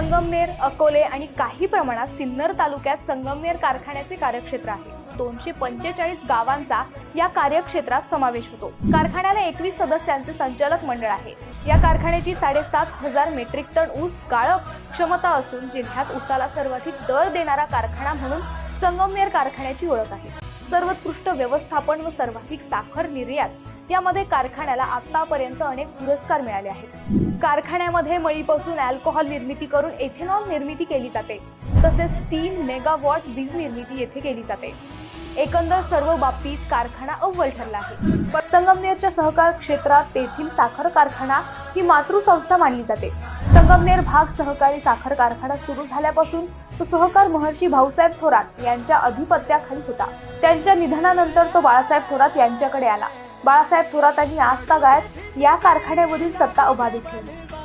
संगमनेर अकोले आणि काही प्रमाणात सिन्नर तालुक्यात संगमनेर कारखान्याचे कार्यक्षेत्र आहे. दोनशे पंचेचाळीस गावांचा या कार्यक्षेत्रात समावेश होतो. कारखान्याला एकवीस सदस्यांचे संचालक मंडळ आहे. या कारखान्याची साडेसात हजार मेट्रिक टन ऊस गाळप क्षमता असून जिल्ह्यात ऊसाला सर्वाधिक दर देणारा कारखाना म्हणून संगमनेर कारखान्याची ओळख आहे. सर्वोत्कृष्ट व्यवस्थापन व सर्वाधिक साखर निर्यात यामध्ये कारखान्याला आतापर्यंत अनेक पुरस्कार मिळाले आहेत. कारखान्यामध्ये मळीपासून अल्कोहोल निर्मिती करून एथेनॉल निर्मिती केली जाते. तसेच तीन मेगावॉट वीज निर्मिती येथे केली जाते. एकंदर सर्व बाबतीत कारखाना अव्वल ठरला आहे. संगमनेरच्या सहकार क्षेत्रात तेथील साखर कारखाना ही मातृसंस्था मानली जाते. संगमनेर भाग सहकारी साखर कारखाना सुरू झाल्यापासून तो सहकार महर्षी भाऊसाहेब थोरात यांच्या अधिपत्याखाली होता. त्यांच्या निधनानंतर तो बाळासाहेब थोरात यांच्याकडे आला. बाळासाहेब थोरातांनी आजतागायत या कारखान्यावरील सत्ता अबाधित ठेवली